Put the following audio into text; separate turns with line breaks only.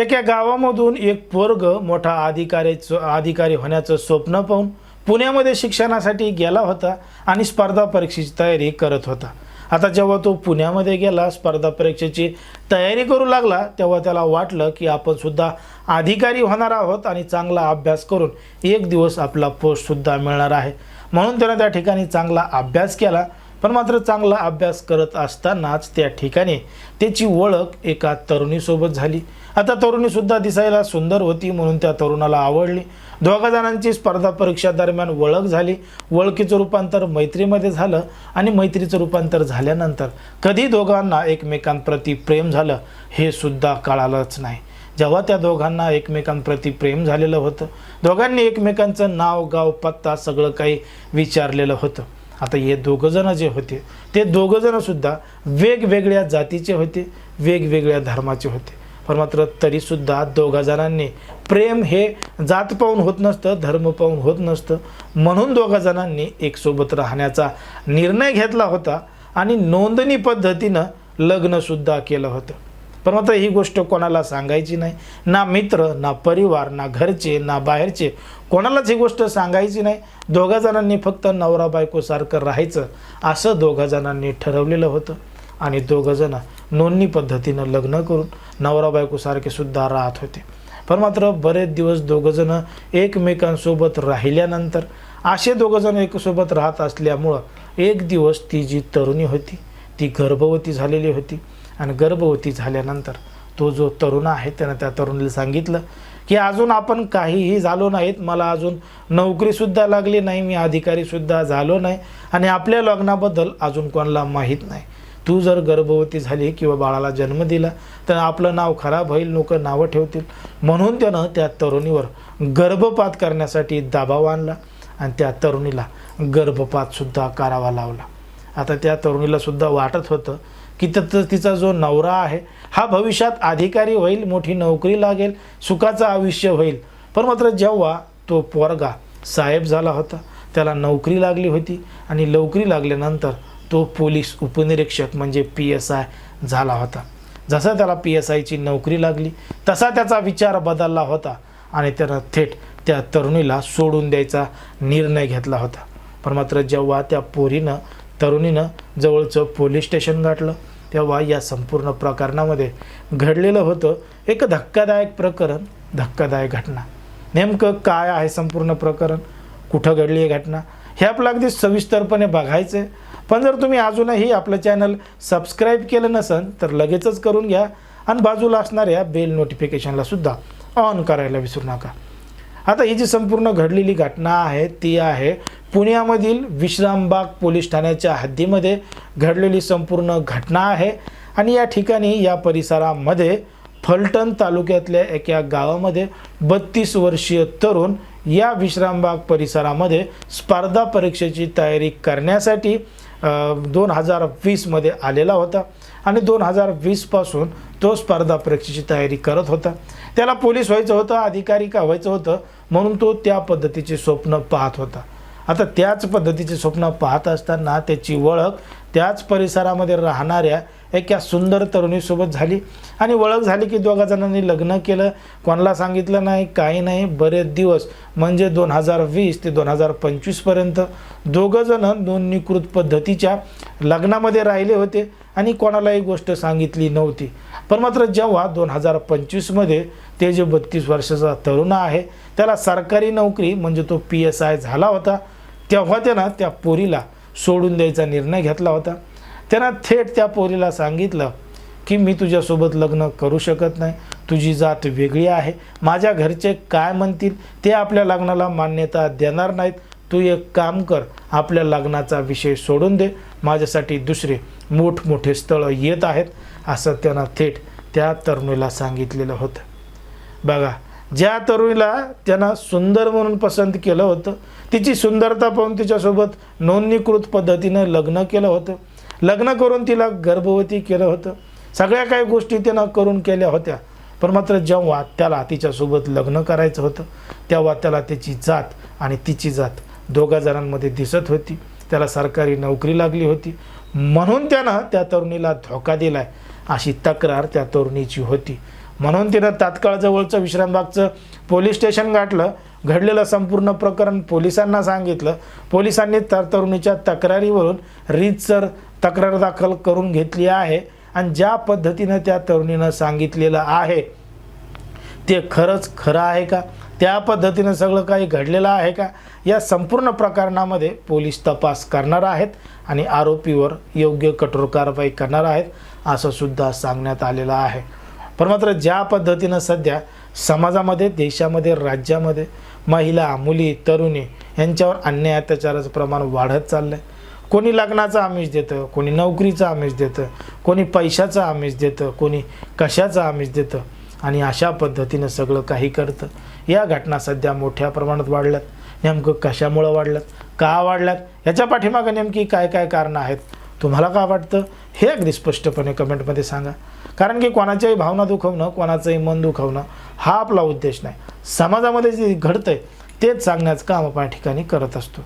एका गावामधून एक पोरग मोठा अधिकारीचं अधिकारी होण्याचं स्वप्न पाहून पुण्यामध्ये शिक्षणासाठी गेला होता आणि स्पर्धा परीक्षेची तयारी करत होता. आता जेव्हा तो पुण्यामध्ये गेला स्पर्धा परीक्षेची तयारी करू लागला तेव्हा त्याला वाटलं की आपण सुद्धा अधिकारी होणार आहोत आणि चांगला अभ्यास करून एक दिवस आपला पोस्टसुद्धा मिळणार आहे. म्हणून त्यानं त्या ठिकाणी चांगला अभ्यास केला. पण मात्र चांगला अभ्यास करत असतानाच त्या ठिकाणी त्याची ओळख एका तरुणीसोबत झाली. आता तरुणीसुद्धा दिसायला सुंदर होती म्हणून त्या तरुणाला आवडली. दोघा जणांची स्पर्धा परीक्षा दरम्यान ओळख झाली. ओळखीचं रूपांतर मैत्रीमध्ये झालं आणि मैत्रीचं रूपांतर झाल्यानंतर कधी दोघांना एकमेकांप्रती प्रेम झालं हे सुद्धा कळालंच नाही. जेव्हा त्या दोघांना एकमेकांप्रती प्रेम झालेलं होतं दोघांनी एकमेकांचं नाव गाव पत्ता सगळं काही विचारलेलं होतं. आता हे दोघंजणं जे होते ते दोघंजणंसुद्धा वेगवेगळ्या जातीचे होते वेगवेगळ्या धर्माचे होते. पण मात्र तरीसुद्धा दोघा जणांनी प्रेम हे जात पाहून होत नसतं धर्म पाहून होत नसतं. म्हणून दोघा जणांनी एकसोबत राहण्याचा निर्णय घेतला होता आणि नोंदणी पद्धतीनं लग्नसुद्धा केलं होतं. पण मात्र ही गोष्ट कोणाला सांगायची नाही. ना मित्र ना परिवार ना घरचे ना बाहेरचे. कोणालाच ही गोष्ट सांगायची नाही. दोघा जणांनी फक्त नवरा बायकोसारखं राहायचं. असं दोघा जणांनी ठरवलेलं होतं. आणि दोघं जण नोंदणी पद्धतीनं लग्न करून नवरा बायकोसारखे सुद्धा राहत होते. पण मात्र बरेच दिवस दोघंजणं एकमेकांसोबत राहिल्यानंतर असे दोघंजण एकसोबत राहत असल्यामुळं एक दिवस ती जी तरुणी होती ती गर्भवती झालेली होती. आणि गर्भवती झाल्यानंतर तो जो तरुण आहे त्यानं त्या तरुणीला सांगितलं की अजून आपण काहीही झालो नाहीत मला अजून नोकरीसुद्धा लागली नाही मी अधिकारीसुद्धा झालो नाही आणि आपल्या लग्नाबद्दल अजून कोणाला माहीत नाही. तू जर गर्भवती झाली किंवा बाळाला जन्म दिला तर आपलं नाव खराब होईल लोक नावं ठेवतील. म्हणून त्यानं त्या तरुणीवर गर्भपात करण्यासाठी दबाव आणला आणि त्या तरुणीला गर्भपातसुद्धा करावा लावला. आता त्या तरुणीलासुद्धा वाटत होतं की तर तिचा जो नवरा आहे हा भविष्यात अधिकारी होईल मोठी नोकरी लागेल सुखाचं आयुष्य होईल. पण मात्र जेव्हा तो पोरगा साहेब झाला होता त्याला नोकरी लागली होती आणि नोकरी लागल्यानंतर तो पोलीस उपनिरीक्षक म्हणजे पी एस आय झाला होता. जसा त्याला पी एस आयची नोकरी लागली तसा त्याचा विचार बदलला होता आणि त्यानं थेट त्या तरुणीला सोडून द्यायचा निर्णय घेतला होता. पण मात्र जेव्हा त्या पोरीनं तरुणीनं जवळचं पोलीस स्टेशन गाठलं. तेव्हा या संपूर्ण प्रकरणामध्ये घडलेलं होतं एक धक्कादायक प्रकरण धक्कादायक घटना. नेमकं काय आहे संपूर्ण प्रकरण? कुठं घडली आहे घटना? हे आपलं अगदी सविस्तरपणे बघायचं आहे पण जर तुम्ही अजूनही आपलं चॅनल सबस्क्राईब केलं नसेल तर लगेचच करून घ्या आणि बाजूला असणाऱ्या बेल नोटिफिकेशनला सुद्धा ऑन करायला विसरू नका. आता ही जी संपूर्ण घडलेली घटना आहे ती आहे पुण्यामधील विश्रामबाग पोलीस ठाण्याच्या हद्दीमध्ये घडलेली संपूर्ण घटना आहे आणि या ठिकाणी या परिसरामध्ये फलटण तालुक्यातल्या एका गावामध्ये बत्तीस वर्षीय तरुण या विश्रामबाग परिसरामध्ये स्पर्धा परीक्षेची तयारी करण्यासाठी दोन हजार वीसमध्ये आलेला होता आणि दोन हजार वीसपासून तो स्पर्धा परीक्षेची तयारी करत होता. त्याला पोलीस व्हायचं होतं अधिकारी का व्हायचं होतं म्हणून तो त्या पद्धतीचे स्वप्न पाहत होता. आता त्याच पद्धतीचे स्वप्न पाहत असताना त्याची ओळख त्याच परिसरामध्ये राहणाऱ्या एका सुंदर तरुणीसोबत झाली. आणि ओळख झाली की दोघा जणांनी लग्न केलं. कोणाला सांगितलं नाही काही नाही. बरेच दिवस म्हणजे दोन हजार वीस ते दोन हजार पंचवीसपर्यंत दोघंजणं नोंदणीकृत पद्धतीच्या लग्नामध्ये राहिले होते. आणि कोणालाही गोष्ट सांगितली नव्हती. पण मात्र जेव्हा दोन हजार पंचवीसमध्ये ते जे बत्तीस वर्षाचा तरुण आहे त्याला सरकारी नोकरी म्हणजे तो पी एस आय झाला होता तेव्हा त्यानं त्या पोरीला सोडून द्यायचा निर्णय घेतला होता. त्यानं थेट त्या पोरीला सांगितलं की मी तुझ्यासोबत लग्न करू शकत नाही. तुझी जात वेगळी आहे. माझ्या घरचे काय म्हणतील ते आपल्या लग्नाला मान्यता देणार नाहीत. तू एक काम कर. आपल्या लग्नाचा विषय सोडून दे. माझ्यासाठी दुसरे मोठमोठे स्थळं येत आहेत असं त्यांना थेट त्या तरुणीला सांगितलेलं होतं. बघा ज्या तरुणीला त्यांना सुंदर म्हणून पसंत केलं होतं तिची सुंदरता पाहून तिच्यासोबत नोंदणीकृत पद्धतीनं लग्न केलं होतं. लग्न करून तिला गर्भवती केलं होतं. सगळ्या काही गोष्टी त्यानं करून केल्या होत्या पण मात्र जेव्हा त्याला तिच्यासोबत लग्न करायचं होतं तेव्हा त्याला त्याची जात आणि तिची जात दोघा जणांमध्ये दिसत होती. त्याला सरकारी नोकरी लागली होती. म्हणून त्यानं त्या तरुणीला धोका दिलाय अशी तक्रार त्या तरुणीची होती. म्हणून तिनं तात्काळ जवळचं विश्रामबागचं पोलीस स्टेशन गाठलं. घडलेलं संपूर्ण प्रकरण पोलिसांना सांगितलं. पोलिसांनी तर तरुणीच्या तक्रारीवरून रीतसर तक्रार दाखल करून घेतली आहे आणि ज्या पद्धतीनं त्या तरुणीनं सांगितलेलं आहे ते खरंच खरं आहे का? त्या पद्धतीनं सगळं काही घडलेलं आहे का? या संपूर्ण प्रकरणामध्ये पोलीस तपास करणार आहेत आणि आरोपीवर योग्य कठोर कारवाई करणार आहेत असं सुद्धा सांगण्यात आलेलं आहे. पण मात्र ज्या पद्धतीनं सध्या समाजामध्ये देशामध्ये राज्यामध्ये महिला मुली तरुणी यांच्यावर अन्याय अत्याचाराचं प्रमाण वाढत चाललं आहे कोणी लग्नाचं आमिष देतं कोणी नोकरीचं आमिष देतं कोणी पैशाचं आमिष देतं कोणी कशाचं आमिष देतं आणि अशा पद्धतीनं सगळं काही करतं. या घटना सध्या मोठ्या प्रमाणात वाढल्यात. नेमकं कशामुळं वाढल्यात? का वाढल्यात? याच्या पाठीमागं नेमकी काय काय कारणं आहेत? तुम्हाला का वाटतं? हे अगदी स्पष्टपणे कमेंटमध्ये सांगा. कारण की कोणाच्याही भावना दुखवणं कोणाचंही मन दुखवणं हा आपला उद्देश नाही. समाजामध्ये जे घडतं आहे तेच सांगण्याचं काम आपण या ठिकाणी करत असतो.